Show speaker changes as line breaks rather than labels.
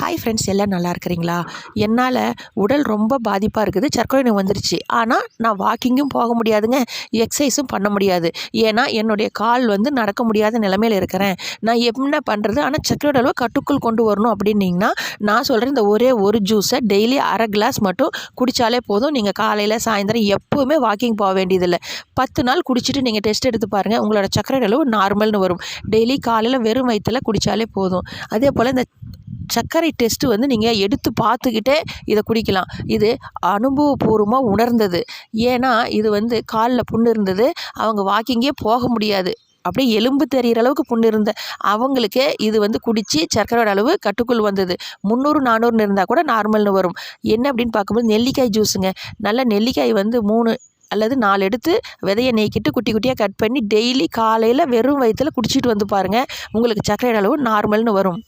Hi friends எல்லாம் நல்லா இருக்கிறீங்களா? என்னால் உடல் ரொம்ப பாதிப்பாக இருக்குது. சர்க்கரை நோய் வந்துருச்சு. ஆனால் நான் வாக்கிங்கும் போக முடியாதுங்க. எக்ஸசைஸும் பண்ண முடியாது. ஏன்னா என்னுடைய கால் வந்து நடக்க முடியாத நிலைமையில் இருக்கிறேன். நான் என்ன பண்ணுறது ஆனால் சர்க்கரையோட அளவு கட்டுக்குள் கொண்டு வரணும் அப்படின்னீங்கன்னா நான் சொல்கிறேன் இந்த ஒரே ஒரு ஜூஸை டெய்லி அரை கிளாஸ் மட்டும் குடித்தாலே போதும். நீங்கள் காலையில் சாயந்தரம் எப்போவுமே வாக்கிங் போக வேண்டியதில்லை. பத்து நாள் குடிச்சிட்டு நீங்கள் டெஸ்ட் எடுத்து பாருங்கள் உங்களோட சர்க்கரை அளவு நார்மல்னு வரும். டெய்லி காலையில் வெறும் வயிற்றில் குடித்தாலே போதும். அதே போல் இந்த சர்க்கரை டெஸ்ட்டு வந்து நீங்கள் எடுத்து பார்த்துக்கிட்டே இதை குடிக்கலாம். இது அனுபவபூர்வமாக உணர்ந்தது. ஏன்னா இது வந்து காலில் புண்ணு இருந்தது. அவங்க வாக்கிங்கே போக முடியாது. அப்படியே எலும்பு தெரிகிற அளவுக்கு புண்ணு இருந்த. அவங்களுக்கே இது வந்து குடித்து சர்க்கரையோட அளவு கட்டுக்குள் வந்தது. முந்நூறு நானூறுன்னு இருந்தால் கூட நார்மல்னு வரும். என்ன அப்படின்னு பார்க்கும்போது நெல்லிக்காய் ஜூஸுங்க. நல்ல நெல்லிக்காய் வந்து மூணு அல்லது நாலு எடுத்து விதையை நீக்கிட்டு குட்டி குட்டியாக கட் பண்ணி டெய்லி காலையில் வெறும் வயிற்றில் குடிச்சிட்டு வந்து பாருங்கள் உங்களுக்கு சர்க்கரை அளவு நார்மல்னு வரும்.